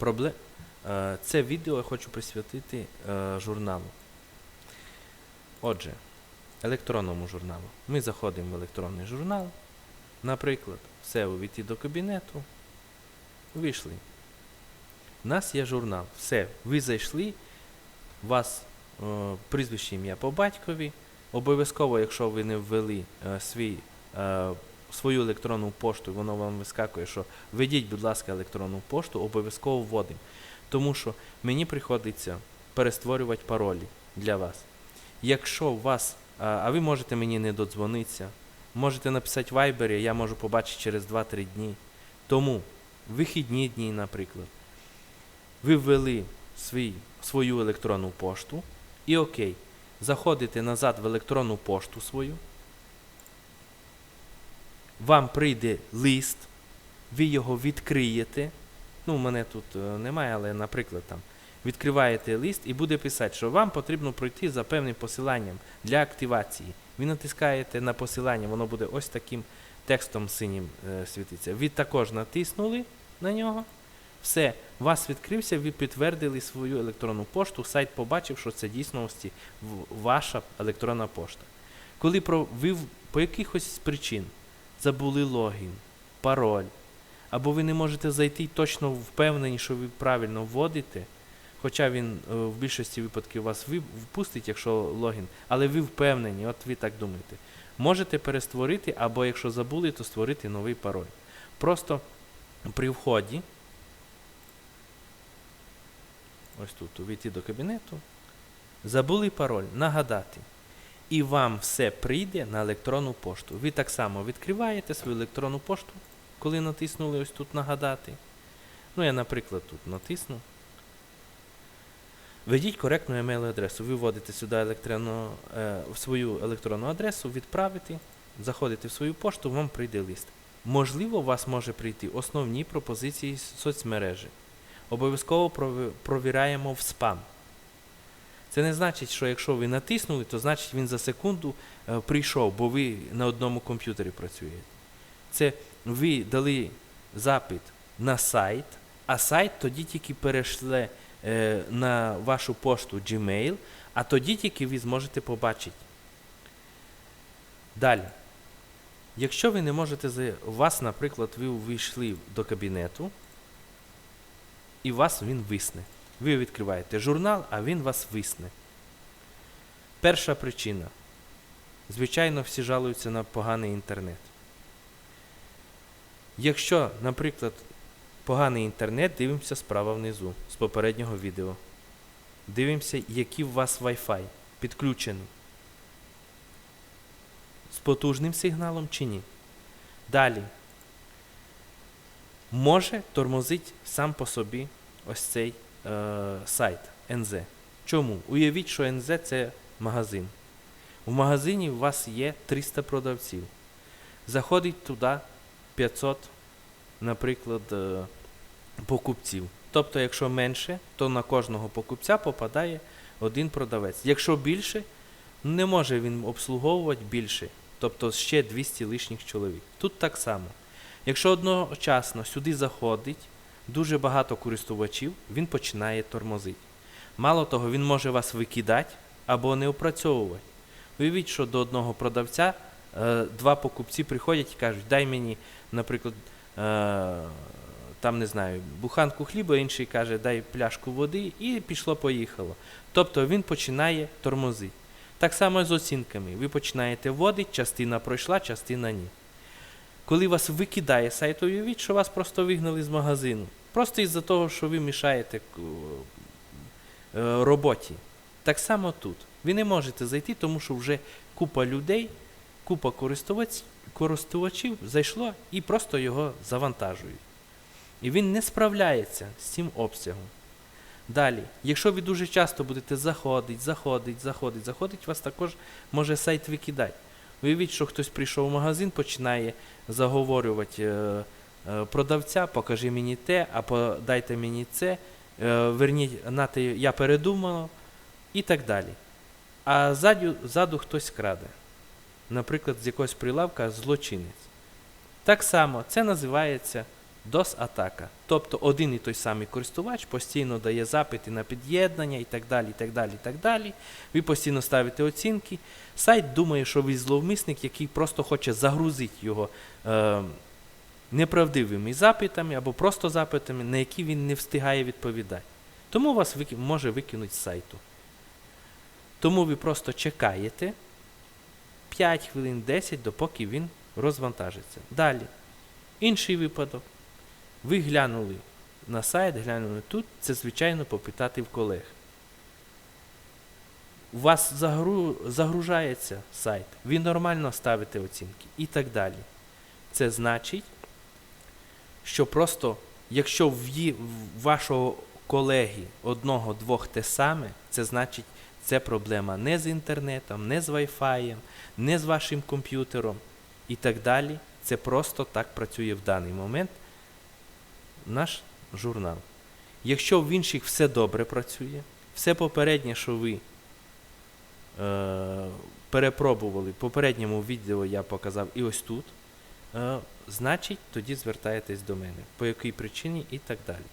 Пробле... е, Це відео я хочу присвятити е, журналу. Отже, електронному журналу. Ми заходимо в електронний журнал. Наприклад, все увійти до кабінету. Вийшли. У нас є журнал. Все, ви зайшли, у вас е, прізвище ім'я по батькові. Обов'язково, якщо ви не ввели е, свій, е, свою електронну пошту, воно вам вискакує, що введіть, будь ласка, електронну пошту, обов'язково вводимо. Тому що мені приходиться перестворювати паролі для вас. Якщо у вас, а ви можете мені не додзвонитися, можете написати в Viber, я можу побачити через 2-3 дні. Тому вихідні дні, наприклад, ви ввели свій, свою електронну пошту і окей, заходите назад в електронну пошту свою, вам прийде лист, ви його відкриєте. Ну, мене тут е, немає, але, наприклад, там відкриваєте лист і буде писати, що вам потрібно пройти за певним посиланням для активації. Ви натискаєте на посилання, воно буде ось таким текстом синім е, світиться. Ви також натиснули на нього. Все, вас відкрився, ви підтвердили свою електронну пошту, сайт побачив, що це дійсності ваша електронна пошта. Коли про, ви по якихось причин забули логін, пароль, або ви не можете зайти точно впевнені, що ви правильно вводите, хоча він е, в більшості випадків вас впустить, якщо логін, але ви впевнені, от ви так думаєте. Можете перестворити, або якщо забули, то створити новий пароль. Просто при вході, ось тут, увійти до кабінету, забули пароль, нагадати. І вам все прийде на електронну пошту. Ви так само відкриваєте свою електронну пошту, коли натиснули ось тут нагадати. Ну, я, наприклад, тут натисну. Введіть коректну емейл адресу. Ви вводите сюди електронну, е, свою електронну адресу, відправите, заходите в свою пошту, вам прийде лист. Можливо, у вас може прийти основні пропозиції соцмережі. Обов'язково провіряємо в спам. Це не значить, що якщо ви натиснули, то значить він за секунду е, прийшов, бо ви на одному комп'ютері працюєте. Це ви дали запит на сайт, а сайт тоді тільки перейшле е, на вашу пошту Gmail, а тоді тільки ви зможете побачити. Далі. Якщо ви не можете у вас, наприклад, ви увійшли до кабінету, і вас він висне. Ви відкриваєте журнал, а він вас висне. Перша причина. Звичайно, всі жалуються на поганий інтернет. Якщо, наприклад, поганий інтернет, дивимося справа внизу з попереднього відео. Дивимося, який у вас Wi-Fi підключений. З потужним сигналом чи ні. Далі. Може тормозить сам по собі ось цей е, сайт НЗ. Чому? Уявіть, що НЗ це магазин. У магазині у вас є 300 продавців. Заходить туди 500, наприклад, е, покупців. Тобто, якщо менше, то на кожного покупця попадає один продавець. Якщо більше, не може він обслуговувати більше. Тобто ще 200 лишніх чоловік. Тут так само. Якщо одночасно сюди заходить дуже багато користувачів, він починає тормозити. Мало того, він може вас викидати або не опрацьовувати. Уявіть, що до одного продавця е, два покупці приходять і кажуть, дай мені, наприклад, е, там не знаю, буханку хліба, інший каже, дай пляшку води, і пішло-поїхало. Тобто він починає тормозити. Так само з оцінками. Ви починаєте вводити, частина пройшла, частина ні. Коли вас викидає сайт, уявіть, що вас просто вигнали з магазину. Просто із-за того, що ви мішаєте е, роботі. Так само тут. Ви не можете зайти, тому що вже купа людей, купа користувачів зайшло і просто його завантажують. І він не справляється з цим обсягом. Далі, якщо ви дуже часто будете заходити, заходити, заходити, заходити, вас також може сайт викидати. Уявіть, що хтось прийшов в магазин, починає заговорювати е, продавця, покажи мені те, а подайте мені це, е, верніть, нате, я передумав, і так далі. А ззаду, ззаду хтось краде. Наприклад, з якогось прилавка злочинець. Так само це називається DOS-атака. Тобто один і той самий користувач постійно дає запити на під'єднання і так далі. і так далі, і так далі. Ви постійно ставите оцінки. Сайт думає, що ви зловмисник, який просто хоче загрузити його е, неправдивими запитами або просто запитами, на які він не встигає відповідати. Тому вас може викинути з сайту. Тому ви просто чекаєте 5 хвилин 10, допоки він розвантажиться. Далі. Інший випадок. Ви глянули на сайт, глянули тут, це звичайно попитати в колег. У вас загру... загружається сайт, ви нормально ставите оцінки і так далі. Це значить, що просто, якщо в, ї- вашого колеги одного-двох те саме, це значить, це проблема не з інтернетом, не з Wi-Fi, не з вашим комп'ютером і так далі. Це просто так працює в даний момент наш журнал. Якщо в інших все добре працює, все попереднє, що ви е, перепробували, в попередньому відео я показав і ось тут, е, значить тоді звертаєтесь до мене. По якій причині і так далі.